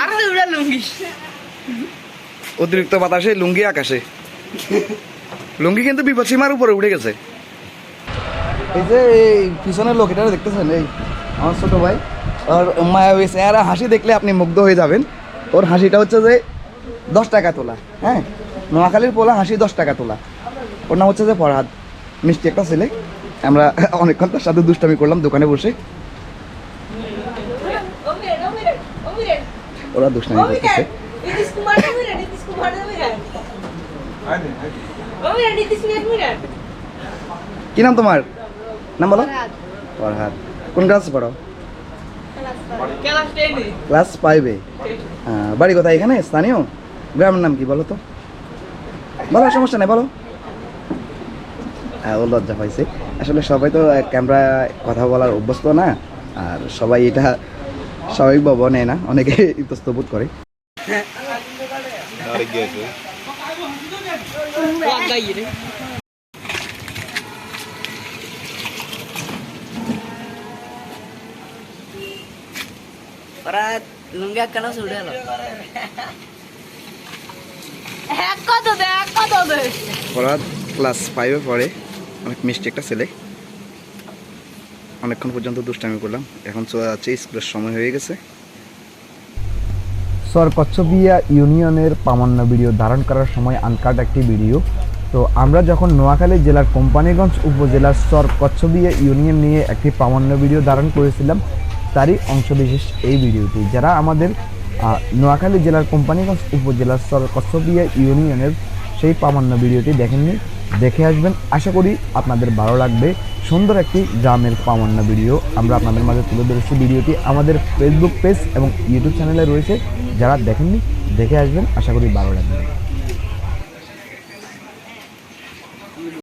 আর উড়া লুঙ্গি। অতিরিক্ত বাতাসে লুঙ্গি আকাশে। লুঙ্গি কিন্তু বিপদ সীমার উপরে উঠে গেছে। এই যে এই পিছনের লোক এটা দেখতেছেন এই আমার ছোট ভাই। ওর মায়াবী চেহারা হাসি দেখলে আপনি মুগ্ধ হয়ে যাবেন। ওর হাসিটা হচ্ছে যে দশ টাকা তোলা হ্যাঁ? নোয়াখালীর পোলা হাসি দশ টাকা তোলা। ওর নাম হচ্ছে যে ফরহাদ। মিষ্টি একটা ছেলে। আমরা অনেকক্ষণ তার সাথে দুষ্টামি করলাম দোকানে বসে। ওরা দুষ্টামি করতেছে। কি নাম তোমার? নাম বলো। ফরহাদ। কোন ক্লাসে পড়ো? ক্লাস ফাইভে বাড়ি কোথায় এখানে? স্থানীয়? গ্রামের নাম কি বলো তো? বলো সমস্যা নেই বলো। ও লজ্জা পাইছে। আসলে সবাই তো ক্যামেরা কথা বলার অভ্যস্ত না আর সবাই এটা স্বাভাবিকভাবে নেয় না অনেকে ইতস্তত বোধ করে কেন ছুটে এলো ফরহাদ ক্লাস ফাইভে পড়ে। অনেক মিষ্টি একটা ছেলে। অনেকক্ষণ পর্যন্ত দুষ্টামি করলাম। এখন চলে যাচ্ছে স্কুলের সময় হয়ে গেছে। সর কচ্ছবিয়া ইউনিয়নের পামান্য ভিডিও ধারণ করার সময় আনকাট একটি ভিডিও। তো আমরা যখন নোয়াখালী জেলার কোম্পানিগঞ্জ উপজেলার সর কচ্ছবিয়া ইউনিয়ন নিয়ে একটি প্রামাণ্য ভিডিও ধারণ করেছিলাম, তারই অংশবিশেষ এই ভিডিওটি। যারা আমাদের নোয়াখালী জেলার কোম্পানিগঞ্জ উপজেলার সর কচ্ছবিয়া ইউনিয়নের সেই প্রামাণ্য ভিডিওটি দেখেননি দেখে আসবেন। আশা করি আপনাদের ভালো লাগবে। সুন্দর একটি গ্রামের পাওয়ান্না ভিডিও। আমরা আপনাদের মাঝে তুলে ধরেছি ভিডিওটি আমাদের ফেসবুক পেজ এবং ইউটিউব চ্যানেলে রয়েছে। যারা দেখেননি, দেখে আসবেন। আশা করি ভালো লাগবে।